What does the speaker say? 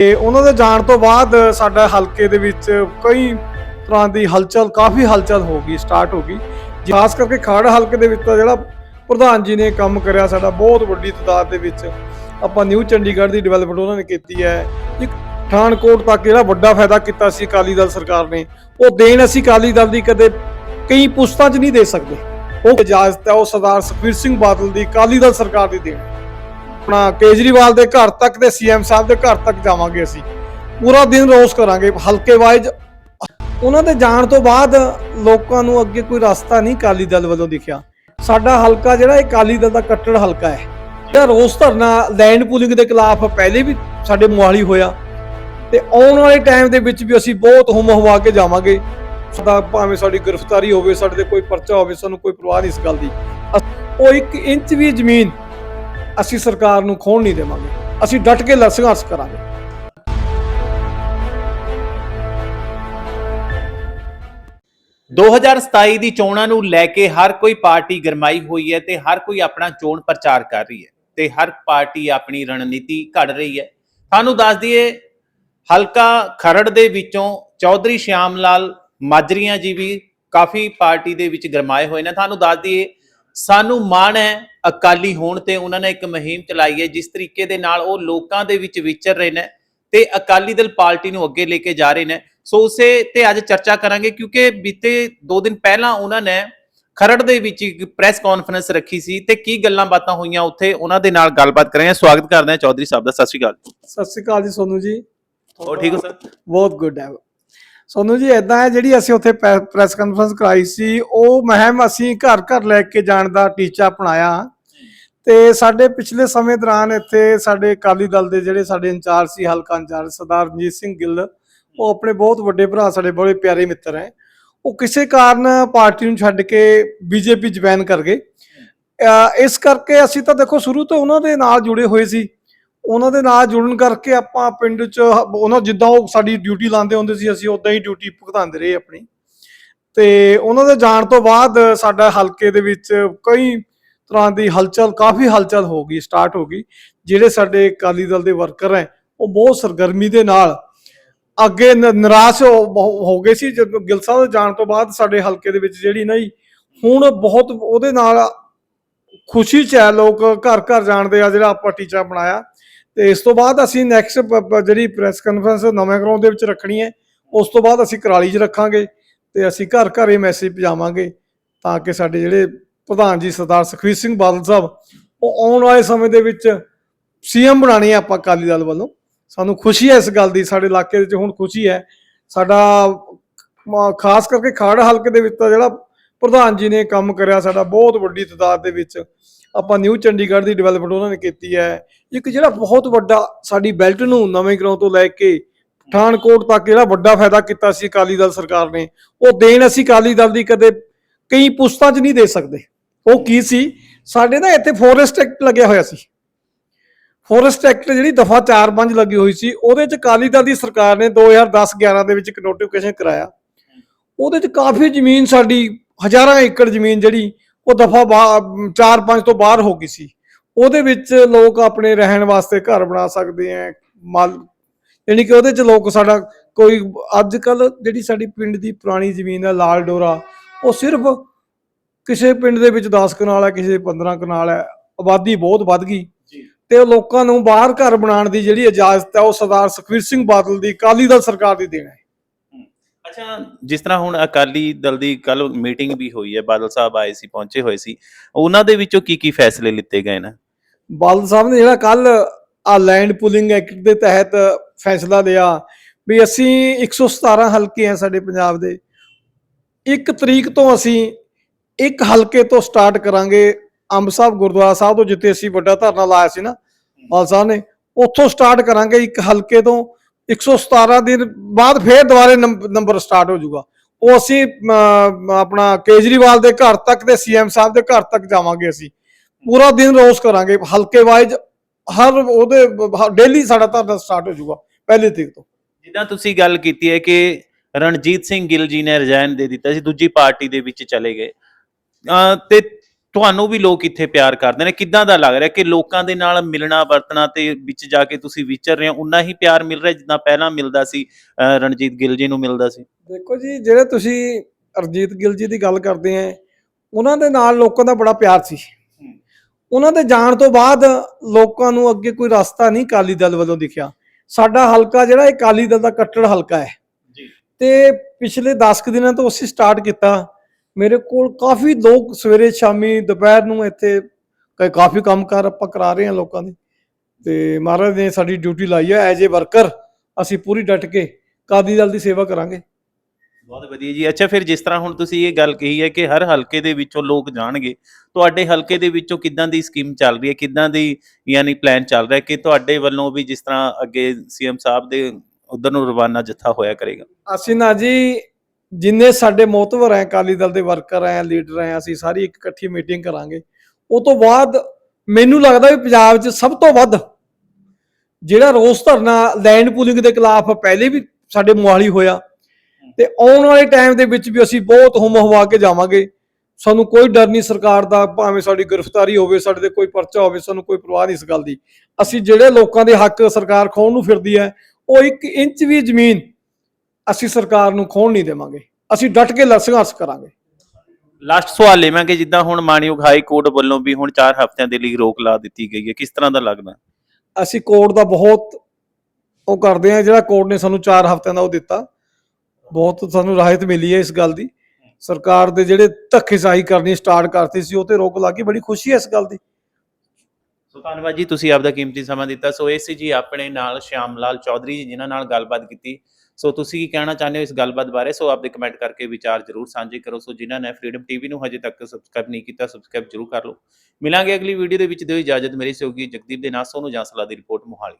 ਤੇ ਉਹਨਾਂ ਦੇ ਜਾਣ ਤੋਂ ਬਾਅਦ ਸਾਡਾ ਹਲਕੇ ਦੇ ਵਿੱਚ ਕਈ ਤਰ੍ਹਾਂ ਦੀ ਹਲਚਲ, ਕਾਫੀ ਹਲਚਲ ਹੋ ਗਈ ਸਟਾਰਟ ਹੋ ਗਈ। ਖਾਸ ਕਰਕੇ ਖਾੜ ਹਲਕੇ ਦੇ ਵਿੱਚ ਤਾਂ ਜਿਹੜਾ ਪ੍ਰਧਾਨ ਜੀ ਨੇ ਕੰਮ ਕਰਿਆ ਸਾਡਾ ਬਹੁਤ ਵੱਡੀ ਤਾਦਾਦ ਦੇ ਵਿੱਚ। ਆਪਾਂ ਨਿਊ ਚੰਡੀਗੜ੍ਹ ਦੀ ਡਿਵੈਲਪਮੈਂਟ ਉਹਨਾਂ ਨੇ ਕੀਤੀ ਹੈ। ਇੱਕ ਪਠਾਨਕੋਟ ਤੱਕ ਜਿਹੜਾ ਵੱਡਾ ਫਾਇਦਾ ਕੀਤਾ ਸੀ ਅਕਾਲੀ ਦਲ ਸਰਕਾਰ ਨੇ, ਉਹ ਦੇਣ ਅਸੀਂ ਅਕਾਲੀ ਦਲ ਦੀ ਕਦੇ ਕਈ ਪੁਸਤਾਂ 'ਚ ਨਹੀਂ ਦੇ ਸਕਦੇ। ਉਹ ਇਜਾਜ਼ਤ ਹੈ ਉਹ ਸਰਦਾਰ ਸੁਖਬੀਰ ਸਿੰਘ ਬਾਦਲ ਦੀ, ਅਕਾਲੀ ਦਲ ਸਰਕਾਰ ਦੀ ਦੇਣ। ਆਪਣਾ ਕੇਜਰੀਵਾਲ ਦੇ ਘਰ ਤੱਕ ਤੇ ਸੀਐਮ ਸਾਹਿਬ ਦੇ ਘਰ ਤੱਕ ਜਾਵਾਂਗੇ ਅਸੀਂ। ਪੂਰਾ ਦਿਨ ਰੋਸ ਕਰਾਂਗੇ, ਹਲਕੇ ਵਾਈਜ਼। ਉਹਨਾਂ ਦੇ ਜਾਣ ਤੋਂ ਬਾਅਦ ਲੋਕਾਂ ਨੂੰ ਅੱਗੇ ਕੋਈ ਰਸਤਾ ਨਹੀਂ ਅਕਾਲੀ ਦਲ ਵੱਲੋਂ ਦਿਖਿਆ। ਸਾਡਾ ਹਲਕਾ ਜਿਹੜਾ, ਇਹ ਅਕਾਲੀ ਦਲ ਦਾ ਕੱਟੜ ਹਲਕਾ ਹੈ। ਜਿਹੜਾ ਰੋਸ ਧਰਨਾ ਲੈਂਡ ਪੂਲਿੰਗ ਦੇ ਖਿਲਾਫ ਪਹਿਲੇ ਵੀ ਸਾਡੇ ਮੁਹਾਲੀ ਹੋਇਆ। ਤੇ ਆਉਣ ਵਾਲੇ ਟਾਈਮ ਦੇ ਵਿੱਚ ਵੀ ਅਸੀਂ ਬਹੁਤ ਹੁਮ ਹਵਾ ਕੇ ਜਾਵਾਂਗੇ। ਸਦਾ ਭਾਵੇਂ ਸਾਡੀ ਗ੍ਰਿਫਤਾਰੀ ਹੋਵੇ, ਸਾਡੇ ਤੇ ਕੋਈ ਪਰਚਾ ਹੋਵੇ, ਸਾਨੂੰ ਕੋਈ ਪਰਵਾਹ ਨਹੀਂ ਇਸ ਗੱਲ ਦੀ। ਉਹ ਇੱਕ ਇੰਚ ਵੀ ਜ਼ਮੀਨ ਅਸੀਂ ਸਰਕਾਰ ਨੂੰ ਖੋਣ ਨਹੀਂ ਦੇਵਾਂਗੇ। ਅਸੀਂ ਡਟ ਕੇ ਸੰਘਰਸ਼ ਕਰਾਂਗੇ। 2027 ਦੀ ਚੋਣਾਂ ਨੂੰ ਲੈ ਕੇ ਹਰ ਕੋਈ ਪਾਰਟੀ ਗਰਮਾਈ ਹੋਈ ਹੈ ਤੇ ਹਰ ਕੋਈ ਆਪਣਾ ਚੋਣ ਪ੍ਰਚਾਰ ਕਰ ਰਹੀ ਹੈ ਤੇ ਹਰ ਪਾਰਟੀ ਆਪਣੀ ਰਣਨੀਤੀ ਘੜ ਰਹੀ ਹੈ। ਤੁਹਾਨੂੰ ਦੱਸ ਦਈਏ, ਹਲਕਾ ਖਰੜ ਦੇ ਵਿੱਚੋਂ ਚੌਧਰੀ ਸ਼ਿਆਮ ਲਾਲ ਮਾਜਰੀਆਂ ਜੀ ਵੀ ਕਾਫੀ ਪਾਰਟੀ ਦੇ ਵਿੱਚ ਗਰਮਾਏ ਹੋਏ ਨੇ। ਤੁਹਾਨੂੰ ਦੱਸ ਦਈਏ ਸਾਨੂੰ ਮਾਣ ਹੈ ਅਕਾਲੀ ਹੋਣ ਤੇ ਉਹਨਾਂ ਨੇ ਇੱਕ ਮੁਹਿੰਮ ਚਲਾਈ ਹੈ ਜਿਸ ਤਰੀਕੇ ਦੇ ਨਾਲ ਉਹ ਲੋਕਾਂ ਦੇ ਵਿੱਚ ਵਿਚਰ ਰਹੇ ਨੇ ਤੇ ਅਕਾਲੀ ਦਲ ਪਾਰਟੀ ਨੂੰ ਅੱਗੇ ਲੈ ਕੇ ਜਾ ਰਹੇ ਨੇ। ਸੋ ਉਸੇ ਤੇ ਅੱਜ ਚਰਚਾ ਕਰਾਂਗੇ ਕਿਉਂਕਿ ਬੀਤੇ 2 ਦਿਨ ਪਹਿਲਾਂ ਉਹਨਾਂ ਨੇ ਖਰੜ ਦੇ ਵਿੱਚ ਇੱਕ ਪ੍ਰੈਸ ਕਾਨਫਰੰਸ ਰੱਖੀ ਸੀ ਤੇ ਕੀ ਗੱਲਾਂ ਬਾਤਾਂ ਹੋਈਆਂ ਉੱਥੇ ਉਹਨਾਂ ਦੇ ਨਾਲ ਗੱਲਬਾਤ ਕਰਾਂਗੇ। ਸਵਾਗਤ ਕਰਦੇ ਹਾਂ ਚੌਧਰੀ ਸਾਹਿਬ ਦਾ। ਸਤਿ ਸ਼੍ਰੀ ਅਕਾਲ। ਸਤਿ ਸ਼੍ਰੀ ਅਕਾਲ ਜੀ ਸੋਨੂ ਜੀ। ਹੋਰ ਠੀਕ ਹੋ ਸਰ? ਬਹੁਤ ਗੁੱਡ ਹੈ। ਸੋਨੂੰ ਜੀ ਇਦਾਂ ਹੈ ਜਿਹੜੀ ਅਸੀਂ ਉੱਥੇ ਪ੍ਰੈਸ ਕਾਨਫਰੰਸ ਕਰਾਈ ਸੀ, ਉਹ ਮਹਿਮ ਅਸੀਂ ਘਰ ਘਰ ਲੈ ਕੇ ਜਾਣ ਦਾ ਟੀਚਾ ਅਪਣਾਇਆ। ਤੇ ਸਾਡੇ ਪਿਛਲੇ ਸਮੇਂ ਦੌਰਾਨ ਇੱਥੇ ਸਾਡੇ ਅਕਾਲੀ ਦਲ ਦੇ ਜਿਹੜੇ ਸਾਡੇ ਇੰਚਾਰਜ ਸੀ, ਹਲਕਾ ਇੰਚਾਰਜ ਸਰਦਾਰ ਰਣਜੀਤ ਸਿੰਘ ਗਿੱਲ, ਉਹ ਆਪਣੇ ਬਹੁਤ ਵੱਡੇ ਭਰਾ, ਸਾਡੇ ਬੜੇ ਪਿਆਰੇ ਮਿੱਤਰ ਹੈ। ਉਹ ਕਿਸੇ ਕਾਰਨ ਪਾਰਟੀ ਨੂੰ ਛੱਡ ਕੇ ਬੀਜੇਪੀ ਜੁਆਇਨ ਕਰ ਗਏ। ਇਸ ਕਰਕੇ ਅਸੀਂ ਤਾਂ ਦੇਖੋ, ਸ਼ੁਰੂ ਤੋਂ ਉਹਨਾਂ ਦੇ ਨਾਲ ਜੁੜੇ ਹੋਏ ਸੀ। ਉਹਨਾਂ ਦੇ ਨਾਲ ਜੁੜਨ ਕਰਕੇ ਆਪਾਂ ਪਿੰਡ 'ਚ, ਉਹਨਾਂ ਜਿੱਦਾਂ ਉਹ ਸਾਡੀ ਡਿਊਟੀ ਲਾਉਂਦੇ ਹੁੰਦੇ ਸੀ, ਅਸੀਂ ਉਦਾਂ ਹੀ ਡਿਊਟੀ ਭੁਗਤਾਉਂਦੇ ਰਹੇ ਆਪਣੀ। ਤੇ ਉਹਨਾਂ ਦੇ ਜਾਣ ਤੋਂ ਬਾਅਦ ਸਾਡਾ ਹਲਕੇ ਦੇ ਵਿੱਚ ਕਈ ਤਰ੍ਹਾਂ ਦੀ ਹਲਚਲ, ਕਾਫੀ ਹਲਚਲ ਹੋ ਗਈ ਸਟਾਰਟ ਹੋ ਗਈ। ਜਿਹੜੇ ਸਾਡੇ ਅਕਾਲੀ ਦਲ ਦੇ ਵਰਕਰ ਹੈ, ਉਹ ਬਹੁਤ ਸਰਗਰਮੀ ਦੇ ਨਾਲ ਅੱਗੇ ਨਿਰਾਸ਼ ਹੋ ਗਏ ਸੀ। ਜਦੋਂ ਗਿਲ ਸਾਹਿਬ ਦੇ ਜਾਣ ਤੋਂ ਬਾਅਦ ਸਾਡੇ ਹਲਕੇ ਦੇ ਵਿੱਚ ਜਿਹੜੀ ਨਹੀਂ ਹੁਣ ਬਹੁਤ ਉਹਦੇ ਨਾਲ ਖੁਸ਼ੀ ਚ ਹੈ, ਲੋਕ ਘਰ ਘਰ ਜਾਣਦੇ ਆ ਜਿਹੜਾ ਆਪਾਂ ਟੀਚਾ ਬਣਾਇਆ। ਤੇ ਇਸ ਤੋਂ ਬਾਅਦ ਅਸੀਂ ਨੈਕਸਟ ਜਿਹੜੀ ਪ੍ਰੈਸ ਕਾਨਫਰੰਸ ਨਵੇਂ ਗਰਾਊਂਡ ਦੇ ਵਿੱਚ ਰੱਖਣੀ ਹੈ, ਉਸ ਤੋਂ ਬਾਅਦ ਅਸੀਂ ਕਰਾਲੀ 'ਚ ਰੱਖਾਂਗੇ ਤੇ ਅਸੀਂ ਘਰ ਘਰ ਇਹ ਮੈਸੇਜ ਪਹੁੰਚਾਵਾਂਗੇ ਤਾਂ ਕਿ ਸਾਡੇ ਜਿਹੜੇ ਪ੍ਰਧਾਨ ਜੀ ਸਰਦਾਰ ਸੁਖਬੀਰ ਸਿੰਘ ਬਾਦਲ ਸਾਹਿਬ, ਉਹ ਆਉਣ ਵਾਲੇ ਸਮੇਂ ਦੇ ਵਿੱਚ ਸੀਐਮ ਬਣਾਣੀ ਹੈ ਆਪਾਂ ਅਕਾਲੀ ਦਲ ਵੱਲੋਂ। ਸਾਨੂੰ ਖੁਸ਼ੀ ਹੈ ਇਸ ਗੱਲ ਦੀ, ਸਾਡੇ ਇਲਾਕੇ ਵਿੱਚ ਹੁਣ ਖੁਸ਼ੀ ਹੈ। ਸਾਡਾ ਖਾਸ ਕਰਕੇ ਖਾੜ ਹਲਕੇ ਦੇ ਵਿੱਚ ਤਾਂ ਜਿਹੜਾ ਪ੍ਰਧਾਨ ਜੀ ਨੇ ਕੰਮ ਕਰਿਆ, ਸਾਡਾ ਬਹੁਤ ਵੱਡੀ ਤਾਦਾਦ ਦੇ ਵਿੱਚ ਆਪਾਂ ਨਿਊ ਚੰਡੀਗੜ੍ਹ ਦੀ ਡਿਵੈਲਪਮੈਂਟ ਉਹਨਾਂ ਨੇ ਕੀਤੀ ਹੈ। ਇੱਕ ਜਿਹੜਾ ਬਹੁਤ ਵੱਡਾ ਸਾਡੀ ਬੈਲਟ ਨੂੰ ਨਵੇਂ ਗਰਾਉਂ ਤੋਂ ਲੈ ਕੇ ਪਠਾਨਕੋਟ ਤੱਕ ਜਿਹੜਾ ਵੱਡਾ ਫਾਇਦਾ ਕੀਤਾ ਸੀ ਅਕਾਲੀ ਦਲ ਸਰਕਾਰ ਨੇ, ਉਹ ਦੇਣ ਅਸੀਂ ਅਕਾਲੀ ਦਲ ਦੀ ਕਦੇ ਕਈ ਪੁਸਤਾਂ 'ਚ ਨਹੀਂ ਦੇ ਸਕਦੇ। ਉਹ ਕੀ ਸੀ? ਸਾਡੇ ਨਾ ਇੱਥੇ ਫੋਰੈਸਟ ਐਕਟ ਲੱਗਿਆ ਹੋਇਆ ਸੀ। ਫੋਰੈਸਟ ਐਕਟ ਜਿਹੜੀ ਦਫਾ 4-5 ਲੱਗੀ ਹੋਈ ਸੀ, ਉਹਦੇ 'ਚ ਅਕਾਲੀ ਦਲ ਦੀ ਸਰਕਾਰ ਨੇ 2010-11 ਦੇ ਵਿੱਚ ਇੱਕ ਨੋਟੀਫਿਕੇਸ਼ਨ ਕਰਾਇਆ। ਉਹਦੇ 'ਚ ਕਾਫੀ ਜ਼ਮੀਨ ਸਾਡੀ, ਹਜ਼ਾਰਾਂ ਏਕੜ ਜ਼ਮੀਨ ਜਿਹੜੀ ਉਹ ਦਫਾ 4-5 ਤੋਂ ਬਾਹਰ ਹੋ ਗਈ ਸੀ। ਉਹਦੇ ਵਿੱਚ ਲੋਕ ਆਪਣੇ ਰਹਿਣ ਵਾਸਤੇ ਘਰ ਬਣਾ ਸਕਦੇ ਆ ਮਲ ਯਾਨੀ ਕਿ ਉਹਦੇ 'ਚ ਲੋਕ ਸਾਡਾ ਕੋਈ ਅੱਜ ਕੱਲ ਜਿਹੜੀ ਸਾਡੀ ਪਿੰਡ ਦੀ ਪੁਰਾਣੀ ਜ਼ਮੀਨ ਹੈ ਲਾਲ ਡੋਰਾ ਉਹ ਸਿਰਫ ਕਿਸੇ ਪਿੰਡ ਦੇ ਵਿੱਚ 10 ਕਨਾਲ ਹੈ ਕਿਸੇ ਦੇ 15 ਕਨਾਲ ਹੈ ਆਬਾਦੀ ਬਹੁਤ ਵੱਧ ਗਈ। ਤੇ ਉਹ ਲੋਕਾਂ ਨੂੰ ਬਾਹਰ ਘਰ ਬਣਾਉਣ ਦੀ ਜਿਹੜੀ ਇਜਾਜ਼ਤ ਹੈ ਉਹ ਸਰਦਾਰ ਸੁਖਬੀਰ ਸਿੰਘ ਬਾਦਲ ਦੀ ਅਕਾਲੀ ਦਲ ਸਰਕਾਰ ਦੀ ਦੇਣ ਹੈ ਅੱਛਾ, ਜਿਸ ਤਰ੍ਹਾਂ ਹੁਣ ਅਕਾਲੀ ਦਲ ਦੀ ਕੱਲ ਮੀਟਿੰਗ ਵੀ ਹੋਈ ਹੈ, ਬਾਦਲ ਸਾਹਿਬ ਆਏ ਸੀ, ਪਹੁੰਚੇ ਹੋਏ ਸੀ, ਉਹਨਾਂ ਦੇ ਵਿੱਚੋਂ ਕੀ ਕੀ ਫੈਸਲੇ ਲਿੱਤੇ ਗਏ ਨੇ? ਬਾਦਲ ਸਾਹਿਬ ਨੇ ਜਿਹੜਾ ਕੱਲ ਆ ਲੈਂਡ ਪੂਲਿੰਗ ਐਕਟ ਦੇ ਤਹਿਤ ਫੈਸਲਾ ਲਿਆ ਵੀ ਅਸੀਂ 117 ਹਲਕੇ ਆ ਸਾਡੇ ਪੰਜਾਬ ਦੇ। ਇੱਕ ਤਰੀਕ ਤੋਂ ਅਸੀਂ ਇੱਕ ਹਲਕੇ ਤੋਂ ਸਟਾਰਟ ਕਰਾਂਗੇ, ਅੰਬ ਸਾਹਿਬ ਗੁਰਦੁਆਰਾ ਸਾਹਿਬ ਤੋਂ ਜਿੱਥੇ ਅਸੀਂ ਵੱਡਾ ਧਰਨਾ ਲਾਇਆ ਸੀ ਨਾ, ਬਾਦਲ ਸਾਹਿਬ ਨੇ, ਉੱਥੋਂ ਸਟਾਰਟ ਕਰਾਂਗੇ ਇੱਕ ਹਲਕੇ ਤੋਂ। 117 ਦਿਨ ਬਾਅਦ ਫੇਰ ਦੁਬਾਰੇ ਨੰਬਰ ਸਟਾਰਟ ਹੋ ਜਾਊਗਾ। ਉਹ ਅਸੀਂ ਆਪਣਾ ਕੇਜਰੀਵਾਲ ਦੇ ਘਰ ਤੱਕ ਤੇ ਸੀਐਮ ਸਾਹਿਬ ਦੇ ਘਰ ਤੱਕ ਜਾਵਾਂਗੇ ਅਸੀਂ। ਪੂਰਾ ਦਿਨ ਰੋਸ ਕਰਾਂਗੇ, ਹਲਕੇ ਵਾਈਜ਼ ਹਰ ਉਹਦੇ ਡੇਲੀ ਸਾਡਾ ਧਰਨਾ ਸਟਾਰਟ ਹੋ ਜਾਊਗਾ, ਪਹਿਲੀ ਤਰੀਕ ਤੋਂ। ਜਿੱਦਾਂ ਤੁਸੀਂ ਗੱਲ ਕੀਤੀ ਹੈ ਕਿ ਰਣਜੀਤ ਸਿੰਘ ਗਿੱਲ ਜੀ ਨੇ ਰਿਜ਼ਾਈਨ ਦੇ ਦਿੱਤਾ ਸੀ, ਦੂਜੀ ਪਾਰਟੀ ਦੇ ਵਿੱਚ ਚਲੇ ਗਏ। ਤੇ ਤੁਹਾਨੂੰ ਵੀ ਲੋਕ ਇੱਥੇ ਪਿਆਰ ਕਰਦੇ ਨੇ। ਕਿੱਦਾਂ ਦਾ ਲੱਗ ਰਿਹਾ ਕਿ ਲੋਕਾਂ ਦੇ ਨਾਲ ਮਿਲਣਾ ਵਰਤਣਾ ਤੇ ਵਿੱਚ ਜਾ ਕੇ ਤੁਸੀਂ ਵਿਚਰ ਰਹੇ ਹੋ? ਉਨਾ ਹੀ ਪਿਆਰ ਮਿਲ ਰਿਹਾ ਜਿੱਦਾਂ ਪਹਿਲਾਂ ਮਿਲਦਾ ਸੀ ਅਹ ਰਣਜੀਤ ਗਿੱਲ ਜੀ ਨੂੰ ਮਿਲਦਾ ਸੀ। ਦੇਖੋ ਜੀ ਜਿਹੜੇ ਤੁਸੀਂ ਅਰਜੀਤ ਗਿੱਲ ਜੀ ਦੀ ਗੱਲ ਕਰਦੇ ਆ ਉਹਨਾਂ ਦੇ ਨਾਲ ਲੋਕਾਂ ਦਾ ਬੜਾ ਪਿਆਰ ਸੀ। ਉਹਨਾਂ ਦੇ ਜਾਣ ਤੋਂ ਬਾਅਦ ਲੋਕਾਂ ਨੂੰ ਅੱਗੇ ਕੋਈ ਰਸਤਾ ਨਹੀਂ ਕਾਲੀ ਦਲ ਵੱਲੋਂ ਦਿਖਿਆ। ਸਾਡਾ ਹਲਕਾ ਜਿਹੜਾ ਇਹ ਕਾਲੀ ਦਲ ਦਾ ਕੱਟੜ ਹਲਕਾ ਹੈ। ਜੀ। ਤੇ ਪਿਛਲੇ 10 ਕੁ ਦਿਨਾਂ ਤੋਂ ਅਸੀਂ ਸਟਾਰਟ ਕੀਤਾ। ਮੇਰੇ ਕੋਲ ਕਾਫੀ ਲੋਕ ਸਵੇਰੇ ਸ਼ਾਮੀ ਦੁਪਹਿਰ ਨੂੰ ਇੱਥੇ ਕਾਫੀ ਕੰਮ ਕਰ ਆਪਾਂ ਕਰਾ ਰਹੇ ਹਾਂ ਲੋਕਾਂ ਦੇ। ਤੇ ਮਹਾਰਾਜ ਨੇ ਸਾਡੀ ਡਿਊਟੀ ਲਾਈ ਹੈ ਐਜ਼ ਏ ਵਰਕਰ ਅਸੀਂ ਪੂਰੀ ਡਟ ਕੇ ਕਾਦੀ ਦਲ ਦੀ ਸੇਵਾ ਕਰਾਂਗੇ। ਬਹੁਤ ਵਧੀਆ ਜੀ। ਅੱਛਾ ਫਿਰ ਜਿਸ ਤਰ੍ਹਾਂ ਹੁਣ ਤੁਸੀਂ ਇਹ ਗੱਲ ਕਹੀ ਹੈ ਕਿ ਹਰ ਹਲਕੇ ਦੇ ਵਿੱਚੋਂ ਲੋਕ ਜਾਣਗੇ ਤੁਹਾਡੇ ਹਲਕੇ ਦੇ ਵਿੱਚੋਂ ਕਿੱਦਾਂ ਦੀ ਸਕੀਮ ਚੱਲ ਰਹੀ ਹੈ? ਕਿੱਦਾਂ ਦੀ ਯਾਨੀ ਪਲਾਨ ਚੱਲ ਰਿਹਾ ਕਿ ਤੁਹਾਡੇ ਵੱਲੋਂ ਵੀ ਜਿਸ ਤਰ੍ਹਾਂ ਅੱਗੇ ਸੀਐਮ ਸਾਹਿਬ ਦੇ ਉਧਰ ਨੂੰ ਰਵਾਨਾ ਜੱਥਾ ਹੋਇਆ ਕਰੇਗਾ? ਅਸੀਂ ਨਾ ਜੀ ਜਿੰਨੇ ਸਾਡੇ ਮੋਤਵਰ ਹੈ ਅਕਾਲੀ ਦਲ ਦੇ ਵਰਕਰ ਹੈ ਲੀਡਰ ਹੈ ਅਸੀਂ ਸਾਰੀ ਇੱਕ ਇਕੱਠੀ ਮੀਟਿੰਗ ਕਰਾਂਗੇ। ਉਹ ਤੋਂ ਬਾਅਦ ਮੈਨੂੰ ਲੱਗਦਾ ਵੀ ਪੰਜਾਬ 'ਚ ਸਭ ਤੋਂ ਵੱਧ ਜਿਹੜਾ ਰੋਸ ਧਰਨਾ ਲੈਂਡ ਪੂਲਿੰਗ ਦੇ ਖਿਲਾਫ ਪਹਿਲੇ ਵੀ ਸਾਡੇ ਮੁਹਾਲੀ ਹੋਇਆ ਤੇ ਆਉਣ ਵਾਲੇ ਟਾਈਮ ਦੇ ਵਿੱਚ ਵੀ ਅਸੀਂ ਬਹੁਤ ਹੁਮ ਹਵਾ ਕੇ ਜਾਵਾਂਗੇ। ਸਾਨੂੰ ਕੋਈ ਡਰ ਨਹੀਂ ਸਰਕਾਰ ਦਾ, ਭਾਵੇਂ ਸਾਡੀ ਗ੍ਰਿਫਤਾਰੀ ਹੋਵੇ, ਸਾਡੇ ਤੇ ਕੋਈ ਪਰਚਾ ਹੋਵੇ, ਸਾਨੂੰ ਕੋਈ ਪਰਵਾਹ ਨਹੀਂ ਇਸ ਗੱਲ ਦੀ। ਅਸੀਂ ਜਿਹੜੇ ਲੋਕਾਂ ਦੇ ਹੱਕ ਸਰਕਾਰ ਖੋਣ ਨੂੰ ਫਿਰਦੀ ਹੈ, ਉਹ ਇੱਕ ਇੰਚ ਵੀ ਜ਼ਮੀਨ ਅਸੀਂ ਸਰਕਾਰ ਨੂੰ ਖੋਣ ਨਹੀਂ ਦੇਵਾਂਗੇ। ਅਸੀਂ ਡਟ ਕੇ ਸੰਘਰਸ਼ ਕਰਾਂਗੇ। ਲਾਸਟ ਸਵਾਲ ਲੇਵਾਂਗੇ ਜਿੱਦਾਂ ਹੁਣ ਮਾਨਯੋਗ ਹਾਈ ਕੋਰਟ ਵੱਲੋਂ ਵੀ ਹੁਣ 4 ਹਫ਼ਤਿਆਂ ਦੇ ਲਈ ਰੋਕ ਲਾ ਦਿੱਤੀ ਗਈ ਹੈ। ਕਿਸ ਤਰ੍ਹਾਂ ਦਾ ਲੱਗਦਾ? ਅਸੀਂ ਕੋਰਟ ਦਾ ਬਹੁਤ ਉਹ ਕਰਦੇ ਆ ਜਿਹੜਾ ਕੋਰਟ ਨੇ ਸਾਨੂੰ 4 ਹਫ਼ਤਿਆਂ ਦਾ ਉਹ ਦਿੱਤਾ। ਬਹੁਤ ਸਾਨੂੰ ਰਾਹਤ ਮਿਲੀ ਹੈ ਇਸ ਗੱਲ ਦੀ। ਸਰਕਾਰ ਦੇ ਜਿਹੜੇ ਧੱਕੇਸ਼ਾਹੀ ਕਰਨੀ ਸਟਾਰਟ ਕਰਤੀ ਸੀ ਉਹ ਤੇ ਰੋਕ ਲਾ ਕੇ ਬੜੀ ਖੁਸ਼ੀ ਹੈ ਇਸ ਗੱਲ ਦੀ। ਸੋ ਧੰਨਵਾਦ ਜੀ ਤੁਸੀਂ ਆਪਦਾ ਕੀਮਤੀ ਸਮਾਂ ਦਿੱਤਾ। ਸੋ ਇਹ ਸੀ ਜੀ ਆਪਣੇ ਨਾਲ ਸ਼ਿਆਮ ਲਾਲ ਚੌਧਰੀ ਜੀ ਜਿਨ੍ਹਾਂ ਨਾਲ ਗੱਲਬਾਤ ਕੀਤੀ। ਸੋ ਤੁਸੀਂ ਕੀ ਕਹਿਣਾ ਚਾਹੁੰਦੇ ਹੋ ਇਸ ਗੱਲਬਾਤ ਬਾਰੇ? ਸੋ ਆਪਦੇ ਕਮੈਂਟ ਕਰਕੇ ਵਿਚਾਰ ਜ਼ਰੂਰ ਸਾਂਝੇ ਕਰੋ। ਸੋ ਜਿਨ੍ਹਾਂ ਨੇ ਫਰੀडम ਟੀਵੀ ਨੂੰ ਹਜੇ ਤੱਕ ਸਬਸਕ੍ਰਾਈਬ ਨਹੀਂ ਕੀਤਾ ਸਬਸਕ੍ਰਾਈਬ ਜ਼ਰੂਰ ਕਰ ਲਓ। ਮਿਲਾਂਗੇ ਅਗਲੀ ਵੀਡੀਓ ਦੇ ਵਿੱਚ। ਦਿਓ ਇਜਾਜ਼ਤ। ਮੇਰੀ ਸਹਿਯੋਗੀ ਜਗਦੀਪ ਦੇ ਨਾਲ ਸੋਨੂੰ ਜਾਂਸਲਾ ਦੀ ਰਿਪੋਰਟ ਮੁਹਾਲੀ।